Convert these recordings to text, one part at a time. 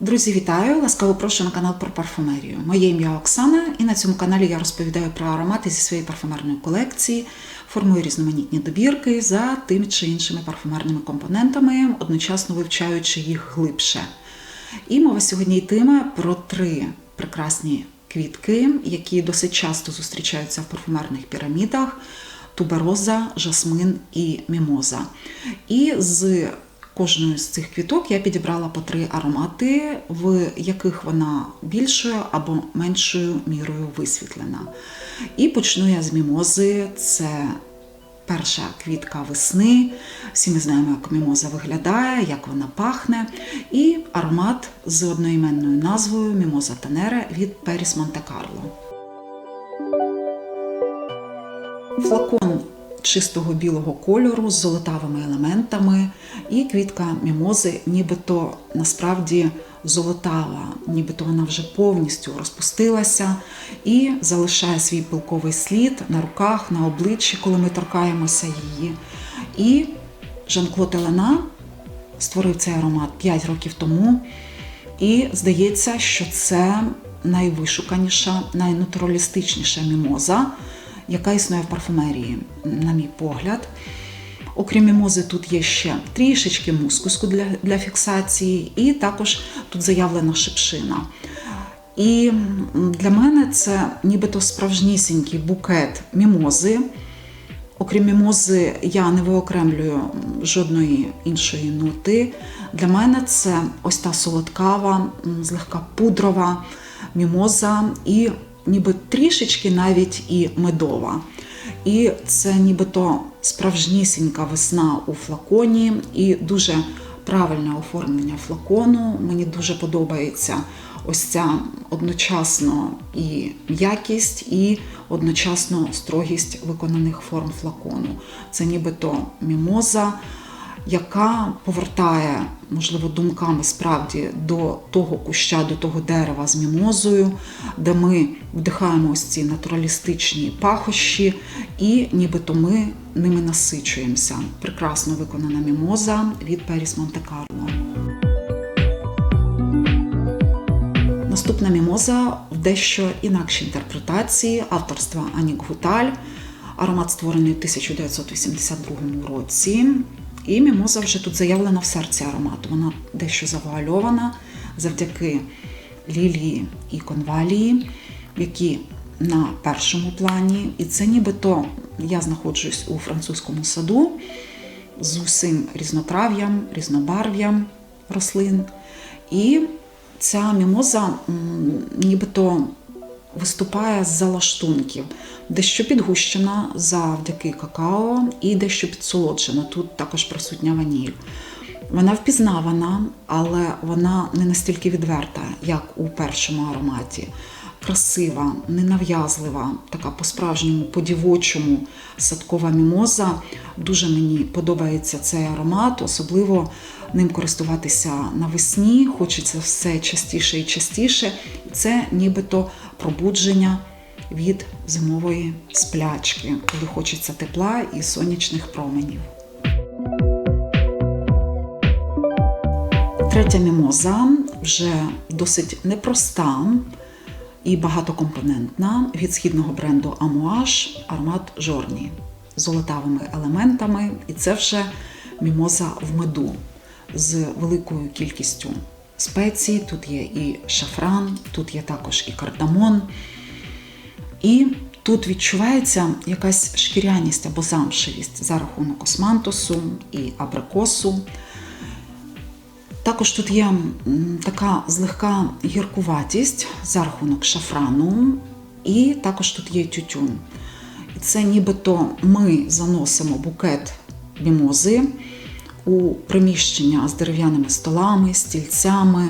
Друзі, вітаю! Ласкаво прошу на канал про парфумерію. Моє ім'я Оксана, і на цьому каналі я розповідаю про аромати зі своєї парфумерної колекції, формую різноманітні добірки за тими чи іншими парфумерними компонентами, одночасно вивчаючи їх глибше. І мова сьогодні йтиме про три прекрасні квітки, які досить часто зустрічаються в парфумерних пірамідах: тубероза, жасмин і мімоза. І з кожної з цих квіток я підібрала по три аромати, в яких вона більшою або меншою мірою висвітлена. І почну я з мімози. Це перша квітка весни. Всі ми знаємо, як мімоза виглядає, як вона пахне. І аромат з одноіменною назвою Мімоза Тенере від Періс Монте Карло. Флакон чистого білого кольору з золотавими елементами, і квітка мімози, нібито насправді золотава, нібито вона вже повністю розпустилася і залишає свій пилковий слід на руках, на обличчі, коли ми торкаємося її. І Жан-Клод Елена створив цей аромат 5 років тому. І здається, що це найвишуканіша, найнатуралістичніша мімоза яка існує в парфумерії, на мій погляд. Окрім мімози, тут є ще трішечки мускуску для для фіксації, і також тут заявлена шипшина. І для мене це нібито справжнісінький букет мімози. Окрім мімози, я не виокремлюю жодної іншої ноти. Для мене це ось та солодкава, злегка пудрова мімоза і ніби трішечки навіть і медова. І це нібито справжнісінька весна у флаконі, і дуже правильне оформлення флакону. Мені дуже подобається ось ця одночасно і м'якість, і одночасно строгість виконаних форм флакону. Це нібито мімоза яка повертає, можливо, думками справді до того куща, до того дерева з мімозою, де ми вдихаємо ось ці натуралістичні пахощі, і нібито ми ними насичуємося. Прекрасно виконана мімоза від Періс Монте Карло. Наступна мімоза в дещо інакшій інтерпретації авторства Анік Гуталь. Аромат створений у 1982 році. І мімоза вже тут заявлена в серці аромату. Вона дещо завуальована завдяки лілії і конвалії, які на першому плані. І це нібито я знаходжусь у французькому саду з усім різнотрав'ям, різнобарв'ям рослин. І ця мімоза нібито виступає з залаштунків, дещо підгущена завдяки какао і дещо підсолоджена. Тут також присутня ваніль. Вона впізнавана, але вона не настільки відверта, як у першому ароматі. Красива, ненав'язлива, така по-справжньому, по-дівочому садкова мімоза. Дуже мені подобається цей аромат, особливо ним користуватися навесні. Хочеться все частіше і частіше. Це нібито пробудження від зимової сплячки, коли хочеться тепла і сонячних променів. Третя мімоза вже досить непроста і багатокомпонентна від східного бренду Amouage аромат Жорні з золотавими елементами, і це вже мімоза в меду з великою кількістю спецій. Тут є і шафран, тут є також і кардамон. І тут відчувається якась шкіряність або замшевість за рахунок османтосу і абрикосу. Також тут є така злегка гіркуватість за рахунок шафрану, і також тут є тютюн. І це нібито ми заносимо букет мімози у приміщення з дерев'яними столами, стільцями,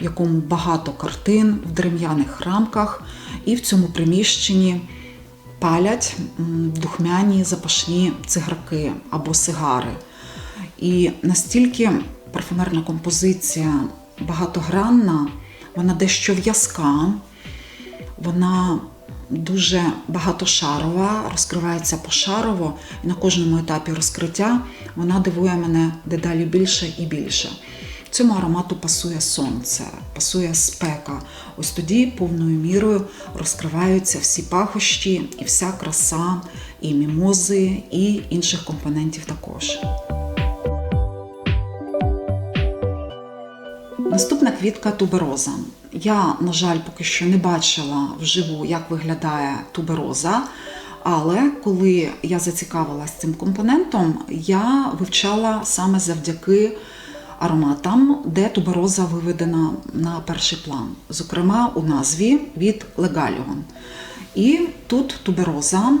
в якому багато картин в дерев'яних рамках, і в цьому приміщенні палять духмяні запашні цигарки або сигари. І настільки парфумерна композиція багатогранна, вона дещо в'язка, вона дуже багатошарова, розкривається пошарово, і на кожному етапі розкриття вона дивує мене дедалі більше і більше. Цьому аромату пасує сонце, пасує спека. Ось тоді повною мірою розкриваються всі пахощі і вся краса, і мімози, і інших компонентів також. Наступна квітка тубероза. Я, на жаль, поки що не бачила вживу, як виглядає тубероза. Але коли я зацікавилась цим компонентом, я вивчала саме завдяки ароматам, де тубероза виведена на перший план, зокрема у назві від Легаліон. І тут тубероза,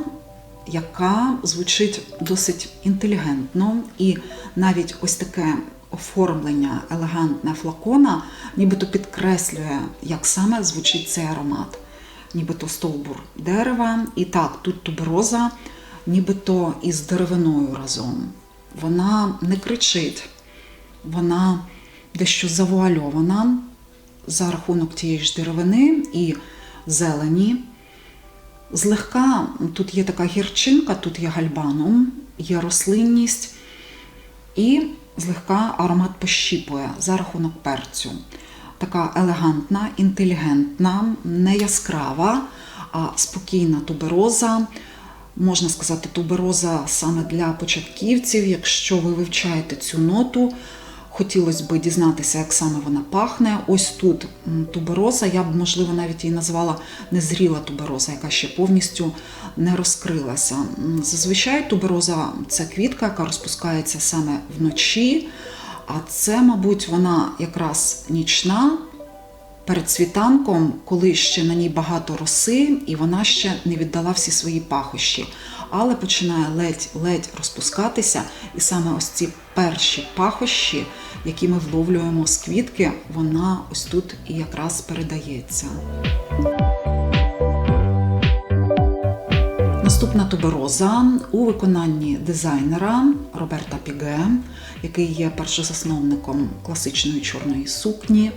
яка звучить досить інтелігентно, і навіть ось таке оформлення елегантне флакона, нібито підкреслює, як саме звучить цей аромат. Нібито стовбур дерева. І так, тут тубероза, нібито із деревиною разом. Вона не кричить, вона дещо завуальована за рахунок тієї ж деревини і зелені. Злегка тут є така гірчинка, тут є гальбаном, є рослинність і злегка аромат пощіпує за рахунок перцю. Така елегантна, інтелігентна, не яскрава, а спокійна тубероза. Можна сказати, тубероза саме для початківців. Якщо ви вивчаєте цю ноту, хотілося б дізнатися, як саме вона пахне. Ось тут тубероза, я б, можливо, навіть її назвала незріла тубероза, яка ще повністю не розкрилася. Зазвичай тубероза це квітка, яка розпускається саме вночі. А це, мабуть, вона якраз нічна перед світанком, коли ще на ній багато роси, і вона ще не віддала всі свої пахощі, але починає ледь-ледь розпускатися. І саме ось ці перші пахощі, які ми вловлюємо з квітки, вона ось тут і якраз передається. Наступна тубероза у виконанні дизайнера Роберта Піге, який є першозасновником класичної чорної сукні,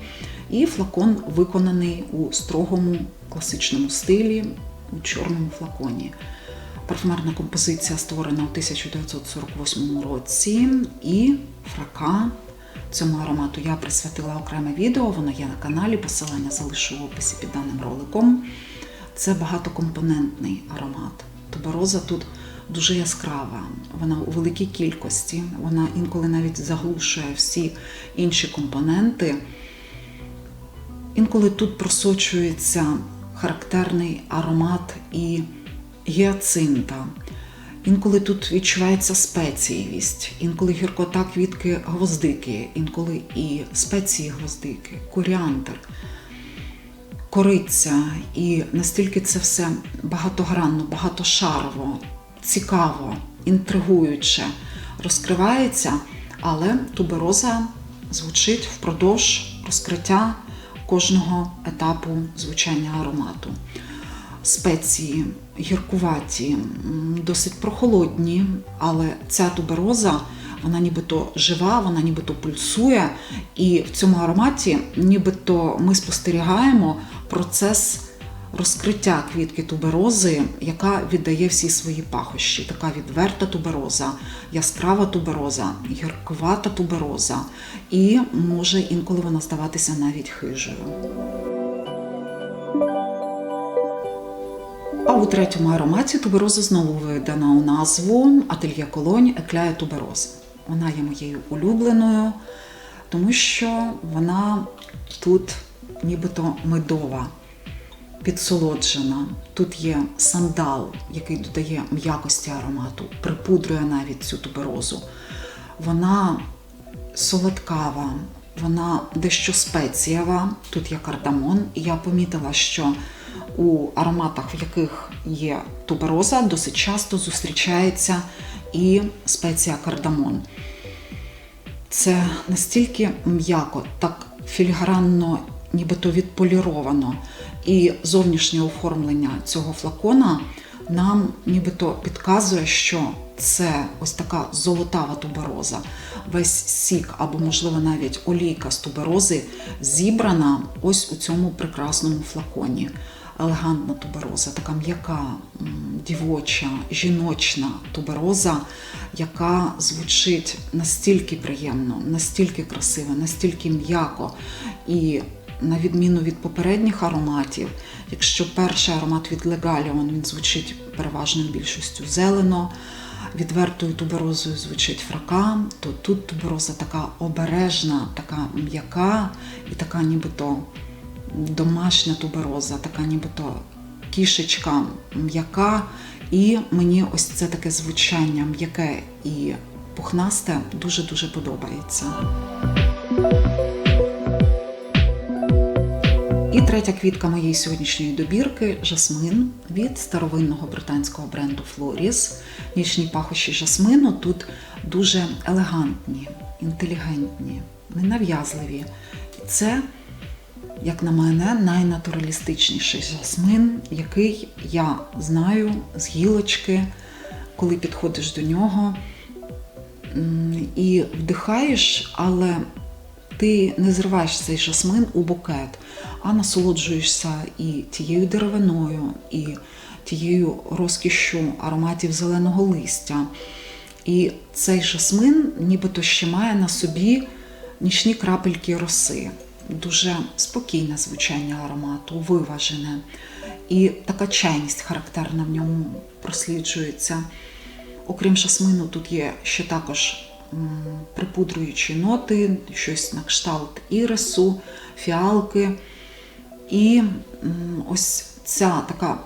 і флакон виконаний у строгому класичному стилі у чорному флаконі. Парфумерна композиція створена у 1948 році, і фрака цьому аромату я присвятила окреме відео, воно є на каналі, посилання залишу в описі під даним роликом. Це багатокомпонентний аромат. Тубероза тут дуже яскрава, вона у великій кількості, вона інколи навіть заглушує всі інші компоненти. Інколи тут просочується характерний аромат і гіацинта. Інколи тут відчувається спеціївість, інколи гіркота квітки гвоздики, інколи і спеції гвоздики, коріандр. Кориця, і настільки це все багатогранно, багатошарово, цікаво, інтригуюче розкривається, але тубероза звучить впродовж розкриття кожного етапу звучання аромату. Спеції гіркуваті, досить прохолодні, але ця тубероза вона нібито жива, вона нібито пульсує, і в цьому ароматі нібито ми спостерігаємо процес розкриття квітки туберози, яка віддає всі свої пахощі. Така відверта тубероза, яскрава тубероза, гіркувата тубероза, і може інколи вона здаватися навіть хижою. А у третьому ароматі тубероза знову видана у назву Ательє Колонь Екляє тубероз. Вона є моєю улюбленою, тому що вона тут нібито медова, підсолоджена. Тут є сандал, який додає м'якості аромату, припудрює навіть цю туберозу. Вона солодкава, вона дещо спеціява. Тут є кардамон, і я помітила, що у ароматах, в яких є тубероза, досить часто зустрічається і спеція кардамон. Це настільки м'яко, так філігранно, нібито відполіровано. І зовнішнє оформлення цього флакона нам нібито підказує, що це ось така золотава тубероза. Весь сік, або, можливо, навіть олійка з туберози зібрана ось у цьому прекрасному флаконі елегантна тубероза, така м'яка, дівоча, жіночна тубероза, яка звучить настільки приємно, настільки красиво, настільки м'яко. І на відміну від попередніх ароматів, якщо перший аромат від Легаліон він звучить переважною більшістю зелено, відвертою туберозою звучить фрака, то тут тубероза така обережна, така м'яка і така нібито домашня тубероза, така нібито кішечка м'яка. І мені ось це таке звучання м'яке і пухнасте дуже-дуже подобається. Третя квітка моєї сьогоднішньої добірки жасмин від старовинного британського бренду Floris. Нічні пахощі жасмину тут дуже елегантні, інтелігентні, ненав'язливі. І це, як на мене, найнатуралістичніший жасмин, який я знаю з гілочки, коли підходиш до нього і вдихаєш, але ти не зриваєш цей жасмин у букет, а насолоджуєшся і тією деревиною, і тією розкішшю ароматів зеленого листя. І цей жасмин нібито ще має на собі нічні крапельки роси. Дуже спокійне звучання аромату, виважене. І така чайність характерна в ньому просліджується. Окрім жасмину, тут є ще також припудрюючі ноти, щось на кшталт ірису, фіалки. І ось ця така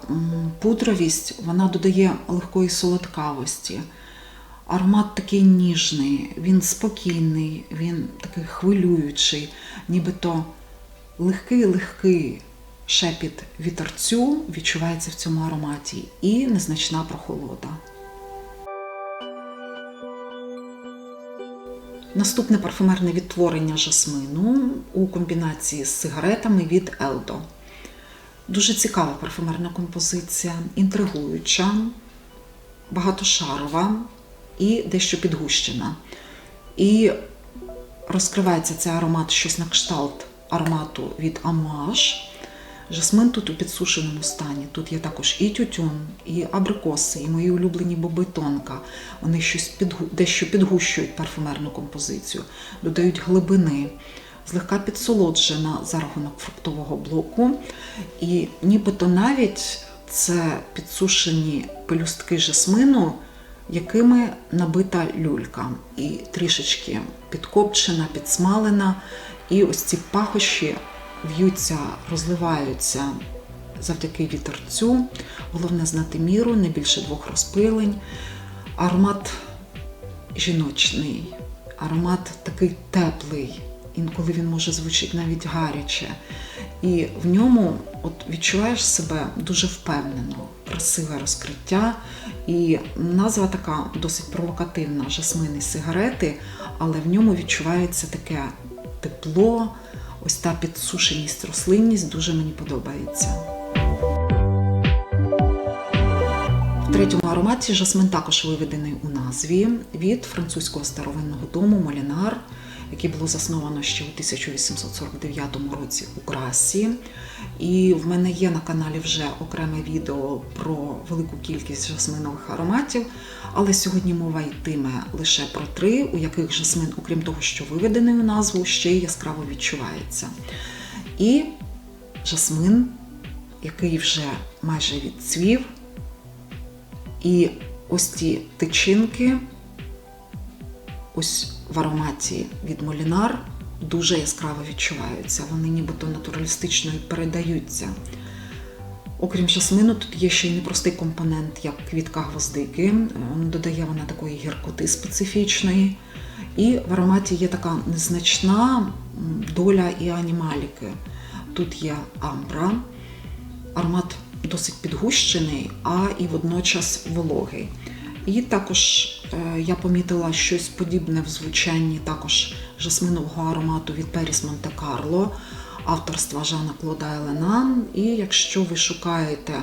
пудровість, вона додає легкої солодкавості. Аромат такий ніжний, він спокійний, він такий хвилюючий, нібито легкий-легкий шепіт вітерцю відчувається в цьому ароматі і незначна прохолода. Наступне парфюмерне відтворення жасмину у комбінації з сигаретами від Eldo. Дуже цікава парфюмерна композиція, інтригуюча, багатошарова і дещо підгущена. І розкривається цей аромат щось на кшталт аромату від Амаш. Жасмин тут у підсушеному стані. Тут є також і тютюн, і абрикоси, і мої улюблені боби тонка. Вони щось підгу... дещо підгущують парфюмерну композицію, додають глибини, злегка підсолоджена за рахунок фруктового блоку. І нібито навіть це підсушені пелюстки жасмину, якими набита люлька, і трішечки підкопчена, підсмалена. І ось ці пахощі в'ються, розливаються завдяки вітерцю. Головне знати міру, не більше двох розпилень. Аромат жіночний, аромат такий теплий, інколи він може звучити навіть гаряче. І в ньому от відчуваєш себе дуже впевнено, красиве розкриття. І назва така досить провокативна жасмини сигарети, але в ньому відчувається таке тепло, ось та підсушеність, рослинність дуже мені подобається. В третьому ароматі жасмин також виведений у назві від французького старовинного дому Молінар, який було засновано ще у 1849 році у Грасі. І в мене є на каналі вже окреме відео про велику кількість жасминових ароматів, але сьогодні мова йтиме лише про три, у яких жасмин, окрім того, що виведений у назву, ще й яскраво відчувається. І жасмин, який вже майже відцвів, і ось ті тичинки, ось в ароматі від Молінар дуже яскраво відчуваються. Вони нібито натуралістично і передаються. Окрім жасмину, тут є ще й непростий компонент, як квітка гвоздики. Додає вона такої гіркоти специфічної. І в ароматі є така незначна доля і анімаліки. Тут є амбра, аромат досить підгущений, а і водночас вологий. І також е, я помітила щось подібне в звучанні також жасминового аромату від Періс Монте Карло, авторства Жана Клода Еленан. І якщо ви шукаєте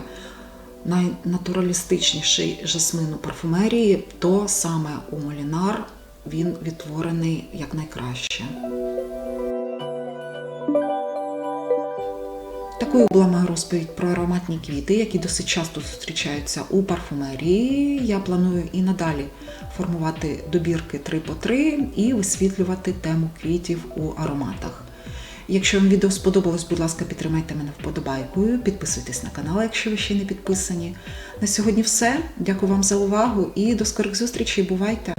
найнатуралістичніший жасмин у парфумерії, то саме у Молінар він відтворений якнайкраще. Такою була моя розповідь про ароматні квіти, які досить часто зустрічаються у парфумерії. Я планую і надалі формувати добірки 3 по 3 і висвітлювати тему квітів у ароматах. Якщо вам відео сподобалось, будь ласка, підтримайте мене вподобайкою, підписуйтесь на канал, якщо ви ще не підписані. На сьогодні все. Дякую вам за увагу і до скорих зустрічей. Бувайте!